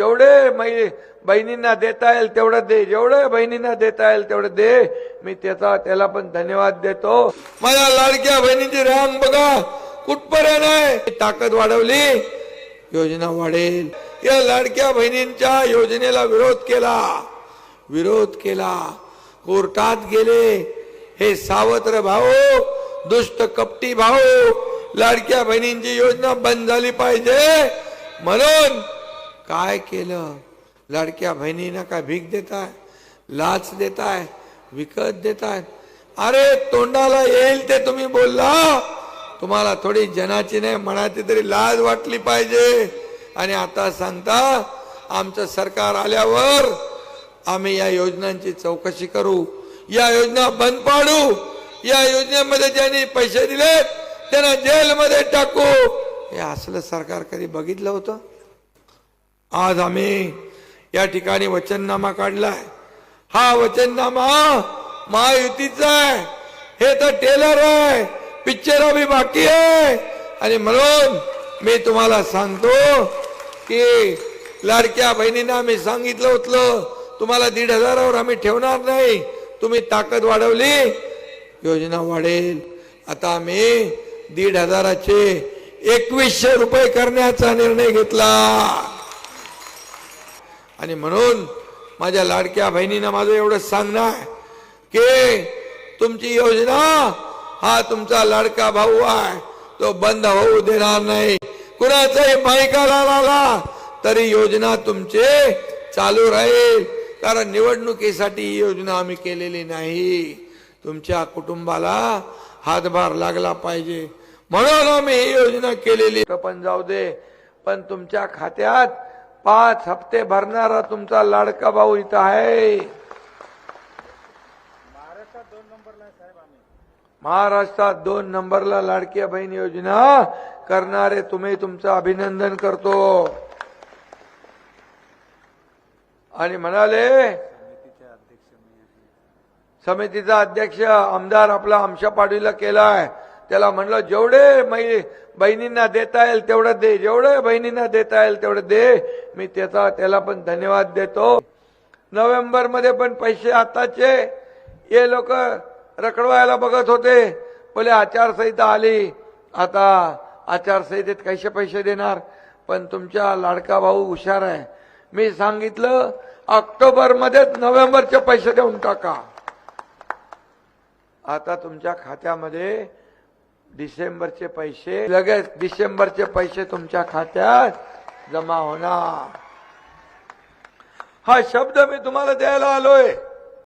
जेवढे मै बहिणींना देता येईल तेवढं दे. जेवढे बहिणींना देता येईल तेवढं दे. मी त्याचा त्याला पण धन्यवाद देतो. माझ्या लाडक्या बहिणीची रांग बघा. कुठपर्यंत आहे? ताकद वाढवली. योजना वाढेल. या लाडक्या बहिणींच्या योजनेला विरोध केला. विरोध केला. कोर्टात गेले. हे सावत्र भाऊ दुष्ट कपटी भाऊ लाडक्या बहिणींची योजना बंद झाली पाहिजे. म्हणून काय केलं? लाडक्या बहिणींना काय भीक देताय? लाच देताय? विकत देताय? अरे तोंडाला येईल ते तुम्ही बोलला. तुम्हाला थोडी जनाची नाही मनाची तरी लाज वाटली पाहिजे. आणि आता सांगता आमचं सरकार आल्यावर आम्ही या योजनांची चौकशी करू. या योजना बंद पाडू. या योजनेमध्ये ज्यांनी पैसे दिले त्यांना जेलमध्ये टाकू. हे असलं सरकार कधी बघितलं होतं? आज आम्ही या ठिकाणी वचननामा काढलाय. हा वचननामा महायुतीचा आहे. हे तर टेलर आहे. पिक्चर अभी बाकी आहे. आणि म्हणून मी तुम्हाला सांगतो की लाडक्या बहिणींना मी सांगितलं होतं तुम्हाला दीड हजारावर आम्ही ठेवणार नाही. तुम्ही ताकद वाढवली योजना वाढेल. आता आम्ही दीड हजाराचे एकवीसशे रुपये करण्याचा निर्णय घेतला. आणि म्हणून माझ्या लाडक्या बहिणीनं माझं एवढं सांगणं आहे की तुमची योजना हा तुमचा लाडका भाऊ आहे. तो बंद होऊ देणार नाही. कुणाचाही मायकाला आला तरी योजना तुमचे चालू राहील. कारण निवडणुकीसाठी ही योजना आम्ही केलेली नाही. तुमच्या कुटुंबाला हातभार लागला पाहिजे. म्हणून आम्ही ही योजना केलेली. पण जाऊ दे. पण तुमच्या खात्यात पाच हप्ते भरणारा तुमचा लाडका भाऊ इथं आहे. महाराष्ट्रात दोन नंबरला लाडक्या बहीण योजना करणारे तुम्ही तुमचं अभिनंदन करतो. आणि म्हणाले समितीचा अध्यक्ष आमदार आपला आमशा पाडवीला केलाय. त्याला म्हणलं जेवढे मै बहिणींना देता येईल तेवढं दे जेवढे बहिणींना देता येईल तेवढं दे. मी त्याचा त्याला पण धन्यवाद देतो. नोव्हेंबरमध्ये पण पैसे आताचे. हे लोक रखडवायला बघत होते. बोले आचारसंहिता आली. आता आचारसंहितेत कैसे पैसे देणार? पण तुमच्या लाडका भाऊ हुशार आहे. मी सांगितलं ऑक्टोबर मध्येच नोव्हेंबरचे पैसे देऊन टाका. आता तुमच्या खात्यामध्ये डिसेंबरचे पैसे लगेच डिसेंबरचे पैसे तुमच्या खात्यात जमा होणार. हा शब्द मी तुम्हाला द्यायला आलोय.